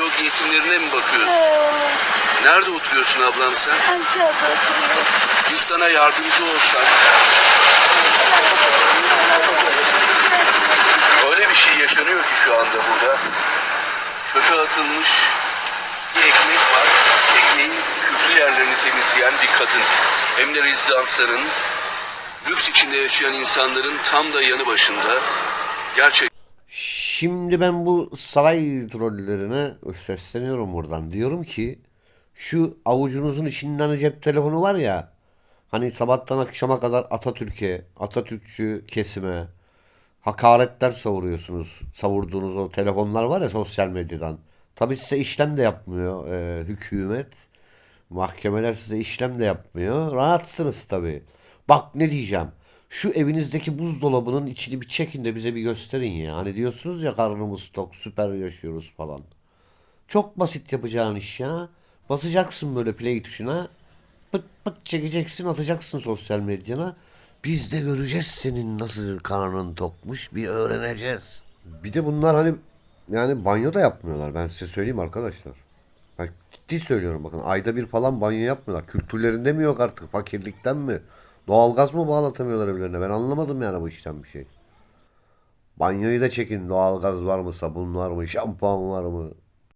Yol yetimlerine mi bakıyorsun? Nerede oturuyorsun ablam sen? Aşağıda oturuyor. Biz sana yardımcı olsak. Öyle bir şey yaşanıyor ki şu anda burada. Çöpe atılmış bir ekmek var. Ekmeğin küflü yerlerini temizleyen bir kadın. Hem de rezidansların, lüks içinde yaşayan insanların tam da yanı başında. Gerçek Şimdi ben bu saray trollerine sesleniyorum buradan. Diyorum ki şu avucunuzun içinden hani cep telefonu var ya hani sabahtan akşama kadar Atatürk'e, Atatürkçü kesime hakaretler savuruyorsunuz. Savurduğunuz o telefonlar var ya sosyal medyadan. Tabii size işlem de yapmıyor e, hükümet. Mahkemeler size işlem de yapmıyor. Rahatsınız tabii. Bak ne diyeceğim. Şu evinizdeki buzdolabının içini bir çekin de bize bir gösterin ya. Hani diyorsunuz ya karnımız tok, süper yaşıyoruz falan. Çok basit yapacağın iş ya. Basacaksın böyle play tuşuna. Pıt pıt çekeceksin atacaksın sosyal medyana. Biz de göreceğiz senin nasıl karnın tokmuş bir öğreneceğiz. Bir de bunlar hani yani banyo da yapmıyorlar ben size söyleyeyim arkadaşlar. Ben ciddi söylüyorum bakın ayda bir falan banyo yapmıyorlar. Kültürlerinde mi yok artık fakirlikten mi? Doğalgaz mı bağlatamıyorlar evlerine ben anlamadım yani bu işten bir şey. Banyoyu da çekin doğalgaz var mı sabun var mı şampuan var mı?